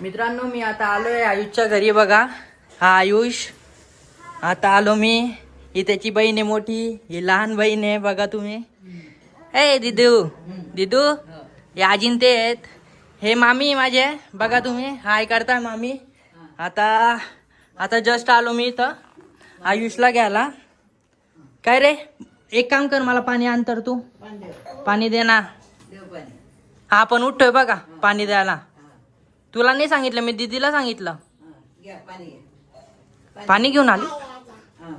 मित्रांनो मी आता आलोय आयुषच्या घरी बघा. हा आयुष. आता आलो मी. ही त्याची बहीण आहे मोठी. ही लहान बहीण आहे बघा तुम्ही. ए दिदू. दिदू हे आजीन ते आहेत. हे मामी आहे माझे. बघा तुम्ही. हाय करताय मामी. आता आता जस्ट आलो मी इथं. आयुषला घ्यायला. काय रे? एक काम कर मला पाणी आण तर तू. पाणी दे ना. हा पण उठतोय बघा. पाणी द्यायला. तुला नाही सांगितलं मी दीदीला सांगितलं. पाणी घेऊन आली?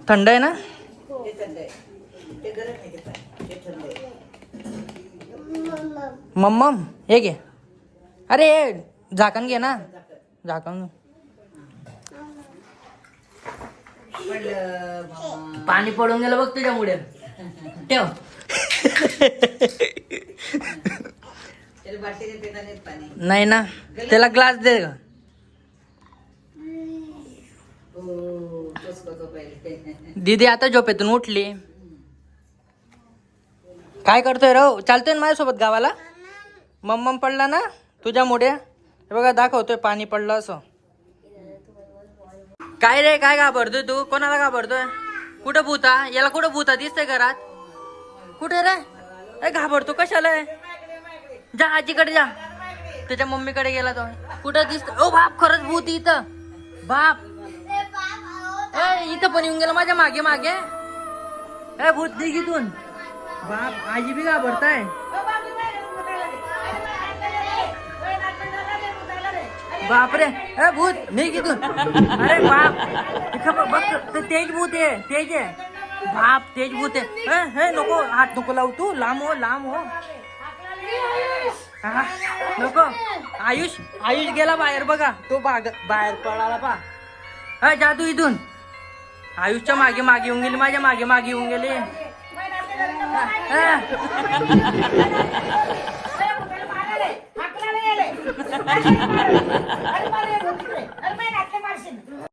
थंड आहे ना? मम्मम हे घे. अरे हे झाकण घे ना. झाकण. पाणी पडून गेलं बघ तुझ्यामुळे ठेव. नाही ना? त्याला ग्लास दे. ग दीदी आता झोपेतून उठली. काय करतोय राव? चालतोय ना माझ्यासोबत गावाला? मम्मम पडला ना? तुझ्यामुळे हे बघा दाखवतोय पाणी पडलं असं. काय रे काय घाबरतोय तू? कोणाला घाबरतोय? कुठं भूता? याला कुठं भूता दिसतंय घरात? कुठे रे? घाबरतो कशाला? आहे? जा आजीकडे जा. त्याच्या मम्मीकडे गेला तो. कुठं दिसत? ओ बाप खरंच भूत इथं. बाप. इथं पण येऊन गेला माझ्या मागे मागे. ए भूत निघ इथून. बाप आजी बी घाबरताय. बापरे. ए भूत मी किथून अरे बाप. बघ ते तेज भूत आहे तेज आहे. बाप तेज भूत आहे. हे नको हात नको लावू तू. लांब हो लांब हो. हा, नको आयुष आयुष गेला बाहेर बघा तो बाग बाहेर पळाला पा अ जा तू इथून आयुषच्या मागे मागे येऊन गेली माझ्या मागे मागे येऊन गेली